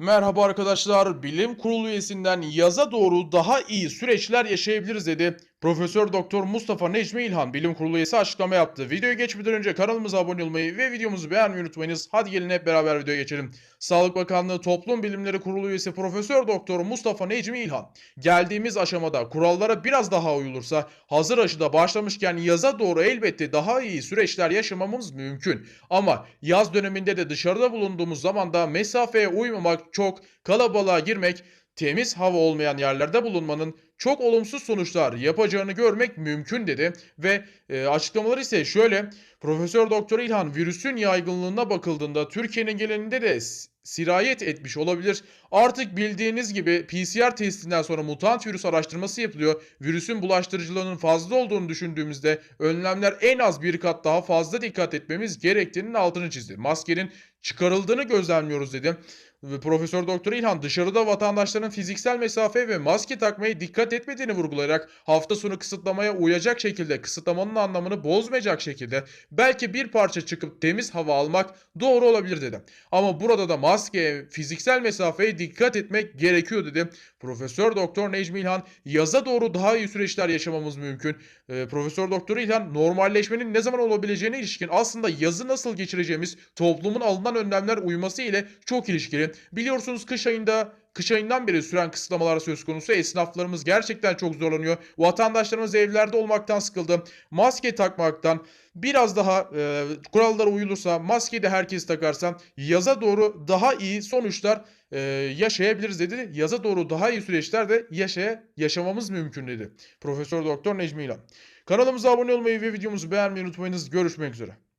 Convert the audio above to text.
Merhaba arkadaşlar. Bilim Kurulu üyesinden yaza doğru daha iyi süreçler yaşayabiliriz dedi. Profesör Doktor Mustafa Necmi İlhan Bilim Kurulu üyesi açıklama yaptı. Videoya geçmeden önce kanalımıza abone olmayı ve videomuzu beğenmeyi unutmayınız. Hadi gelin hep beraber videoya geçelim. Sağlık Bakanlığı Toplum Bilimleri Kurulu üyesi Profesör Doktor Mustafa Necmi İlhan geldiğimiz aşamada kurallara biraz daha uyulursa hazır aşıda başlamışken yaza doğru elbette daha iyi süreçler yaşamamız mümkün. Ama yaz döneminde de dışarıda bulunduğumuz zaman da mesafeye uymamak, çok kalabalığa girmek, temiz hava olmayan yerlerde bulunmanın çok olumsuz sonuçlar yapacağını görmek mümkün dedi ve e, açıklamaları ise şöyle Profesör Doktor İlhan virüsün yaygınlığına bakıldığında Türkiye'nin genelinde de sirayet etmiş olabilir. Artık bildiğiniz gibi PCR testinden sonra mutant virüs araştırması yapılıyor. Virüsün bulaştırıcılığının fazla olduğunu düşündüğümüzde önlemler en az bir kat daha fazla dikkat etmemiz gerektiğinin altını çizdi. Maskenin çıkarıldığını gözlemliyoruz dedi. Profesör Doktor İlhan dışarıda vatandaşların fiziksel mesafe ve maske takmaya dikkat etmediğini vurgulayarak hafta sonu kısıtlamaya uyacak şekilde kısıtlamanın anlamını bozmayacak şekilde belki bir parça çıkıp temiz hava almak doğru olabilir dedi. Ama burada da maskeye, fiziksel mesafeye dikkat etmek gerekiyor dedi. Profesör Doktor Necmi İlhan yaza doğru daha iyi süreçler yaşamamız mümkün. Ee, Profesör Doktor İlhan normalleşmenin ne zaman olabileceğine ilişkin aslında yazı nasıl geçireceğimiz toplumun alınan önlemler uyması ile çok ilişkili. Biliyorsunuz kış ayında kış ayından beri süren kısıtlamalar söz konusu. Esnaflarımız gerçekten çok zorlanıyor. Vatandaşlarımız evlerde olmaktan sıkıldı. Maske takmaktan biraz daha e, kurallara uyulursa, maskeyi de herkes takarsa yaza doğru daha iyi sonuçlar e, yaşayabiliriz dedi. Yaza doğru daha iyi süreçler de yaşaya, yaşamamız mümkün dedi. Profesör Doktor Necmi İlhan. Kanalımıza abone olmayı ve videomuzu beğenmeyi unutmayınız. Görüşmek üzere.